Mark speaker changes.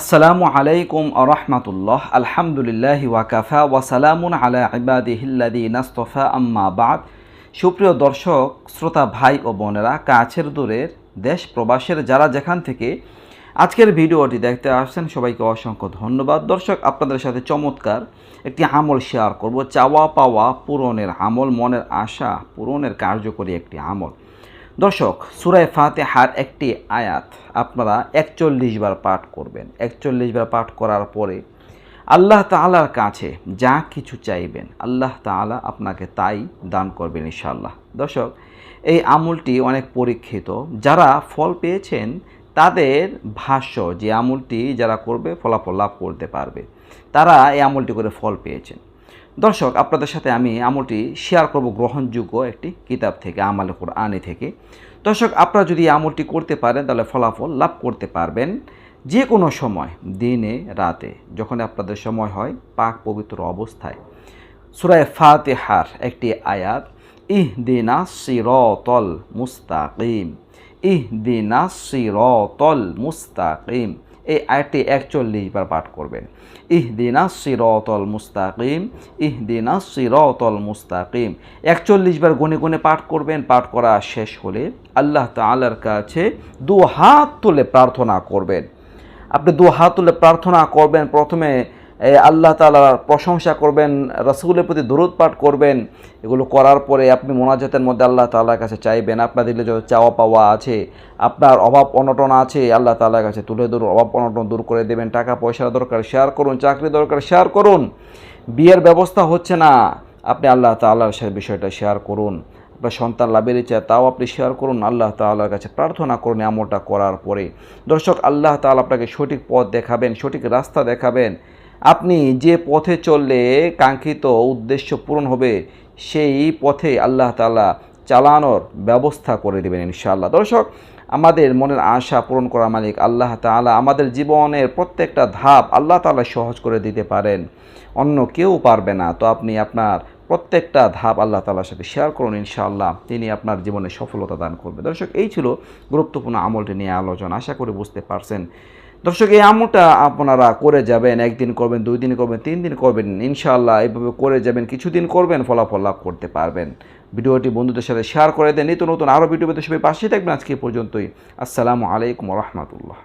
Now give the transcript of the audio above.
Speaker 1: আসসালামু আলাইকুম আরহামাতুল্লাহ আলহামদুলিল্লাহ ওয়াকাফা ওয়াসালামুন আলা ইবাদিহিল্লাদি নাস্তফা আম্মা বাদ। সুপ্রিয় দর্শক, শ্রোতা ভাই ও বোনেরা, কাছের দূরের দেশ, প্রবাসের যারা যেখান থেকে আজকের ভিডিওটি দেখতে আসছেন, সবাইকে অসংখ্য ধন্যবাদ। দর্শক, আপনাদের সাথে চমৎকার একটি আমল শেয়ার করব। চাওয়া পাওয়া পূরণের আমল, মনের আশা পূরণের কার্যকরী একটি আমল। দর্শক, সুরায় ফাতেহার একটি আয়াত আপনারা একচল্লিশ বার পাঠ করবেন। একচল্লিশ বার পাঠ করার পরে আল্লাহ তাআলার কাছে যা কিছু চাইবেন, আল্লাহ তাআলা আপনাকে তাই দান করবেন ইনশাআল্লাহ। দর্শক, এই আমলটি অনেক পরীক্ষিত। যারা ফল পেয়েছেন, তাদের ভাষ্য যে আমলটি যারা করবে, ফলাফল লাভ করতে পারবে। তারা এই আমলটি করে ফল পেয়েছেন। দর্শক, আপনাদের সাথে আমি আমলটি শেয়ার করব গ্রহণযোগ্য একটি কিতাব থেকে, আমালে কোরআনে থেকে। দর্শক, আপনারা যদি আমলটি করতে পারেন, তাহলে ফলাফল লাভ করতে পারবেন যে কোনো সময়, দিনে, রাতে, যখন আপনাদের সময় হয়, পাক পবিত্র অবস্থায়। সুরায় ফাতেহার একটি আয়াত ইহ দিনা সিরতল মুস্তাকিম ইহ দিনা সিরতল মুস্তাকিম এই আয়াতটি একচল্লিশ বার পাঠ করবেন। ইহ ইহদিনা সিরতল মুস্তাকিম ইহ ইহদিনা সিরতল মুস্তাকিম। একচল্লিশ বার গুনে গুনে পাঠ করবেন, পাঠ করা শেষ হলে আল্লাহ তালার কাছে দু হাত তুলে প্রার্থনা করবেন। আপনি দু হাত তুলে প্রার্থনা করবেন, প্রথমে আল্লাহ তালার প্রশংসা করবেন, রসুলের প্রতি দূরত পাঠ করবেন, এগুলো করার পরে আপনি মোনাজাতের মধ্যে আল্লাহ তাআলার কাছে চাইবেন। আপনার দিলে যত চাওয়া পাওয়া আছে, আপনার অভাব অনটন আছে, আল্লাহ তালার কাছে তুলে ধরুন, অভাব অনটন দূর করে দেবেন। টাকা পয়সার দরকার, শেয়ার করুন, চাকরি দরকার, শেয়ার করুন। বিয়ের ব্যবস্থা হচ্ছে না, আপনি আল্লাহ তাআলার সাথে বিষয়টা শেয়ার করুন। আপনার সন্তান লাভের ইচ্ছা, তাও আপনি শেয়ার করুন, আল্লাহ তাআলার কাছে প্রার্থনা করুন এমনটা করার পরে। দর্শক, আল্লাহ তাআলা আপনাকে সঠিক পথ দেখাবেন, সঠিক রাস্তা দেখাবেন। আপনি যে পথে চললে কাঙ্ক্ষিত উদ্দেশ্য পূরণ হবে, সেই পথে আল্লাহ তাআলা চালানোর ব্যবস্থা করে দেবেন ইনশাআল্লাহ। দর্শক, আমাদের মনের আশা পূরণ করা মালিক আল্লাহ তাআলা আমাদের জীবনের প্রত্যেকটা ধাপ আল্লাহ তাআলা সহজ করে দিতে পারেন, অন্য কেউ পারবে না। তো আপনি আপনার প্রত্যেকটা ধাপ আল্লাহ তাআলার সাথে শেয়ার করুন ইনশাআল্লাহ, তিনি আপনার জীবনে সফলতা দান করবে। দর্শক, এই ছিল গুরুত্বপূর্ণ আমলটি নিয়ে আলোচনা। আশা করি বুঝতে পারছেন। দর্শক, এই আমলটা আপনারা করে যাবেন, একদিন করবেন, দুই দিন করবেন, তিন দিন করবেন, ইনশাআল্লাহ এইভাবে করে যাবেন, কিছুদিন করবেন, ফলাফল লাভ করতে পারবেন। ভিডিওটি বন্ধুদের সাথে শেয়ার করে দেন, নিত্য নতুন আরও ভিডিও পেতে সবাই পাশে থাকবেন। আজকে পর্যন্তই। আসসালামু আলাইকুম রহমতুল্লাহ।